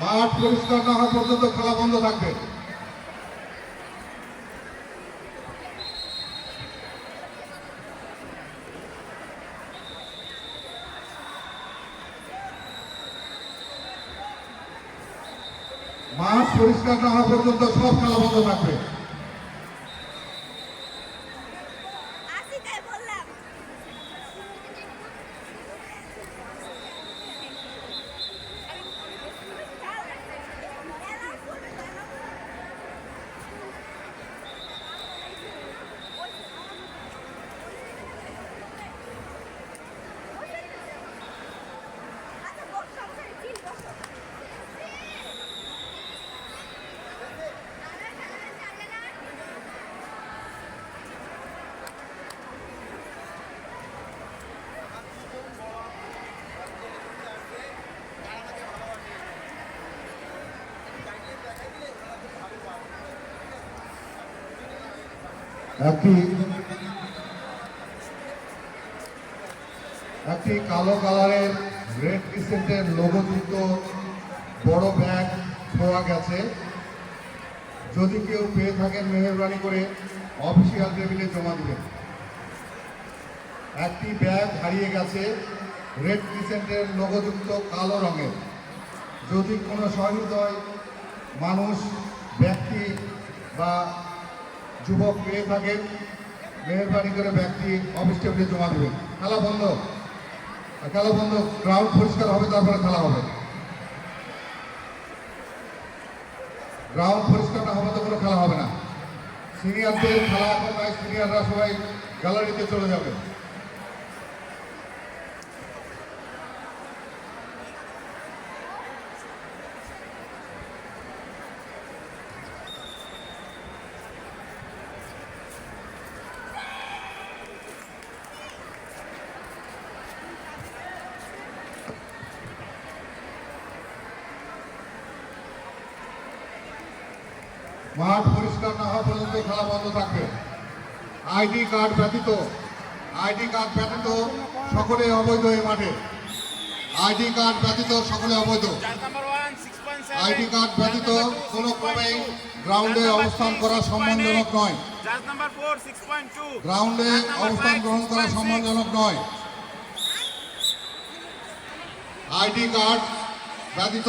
মাঠ পরিষ্কার না হওয়া পর্যন্ত খেলা বন্ধ থাকবে। মাঠ পরিষ্কার না হওয়া পর্যন্ত সব খেলা বন্ধ থাকবে। একটি একটি কালো কালারের রেড ক্রিসেন্টের লোগোযুক্ত বড় ব্যাগ পাওয়া গেছে। যদি কেউ পেয়ে থাকেন মেহরবানি করে, অফিসিয়াল টেবিলে জমা দিবেন। একটি ব্যাগ হারিয়ে গেছে, রেড ক্রিসেন্টের লোগোযুক্ত কালো রঙের। যদি কোনো সহৃদয় মানুষ, ব্যক্তি বা যুবক, মেয়ে থাকেন বাড়ি করে ব্যক্তি অফিস টেবিলে জমা দেবেন খেলা বন্ধ। খেলা বন্ধ গ্রাউন্ড পরিষ্কার হবে, তারপরে খেলা হবে। গ্রাউন্ড পরিষ্কার না হবে তো কোনো খেলা হবে না। সিনিয়রদের খেলা এখন নাই সিনিয়ররা সবাই গ্যালারিতে চলে যাবে। মাঠ পরিষ্কার না হওয়া পর্যন্ত খেলা বন্ধ থাকবে আইডি কার্ড ব্যতীত, আইডি কার্ড ব্যতীত সকলে অবৈধ এই মাঠে আইডি কার্ড ব্যতীত সকলে অবৈধ. আইডি কার্ড ব্যতীত কোনো ক্রমেই গ্রাউন্ডে অবস্থান করা সম্মানজনক নয়. গ্রাউন্ডে অবস্থান গ্রহণ করা সম্মানজনক নয় আইডি কার্ড ব্যতীত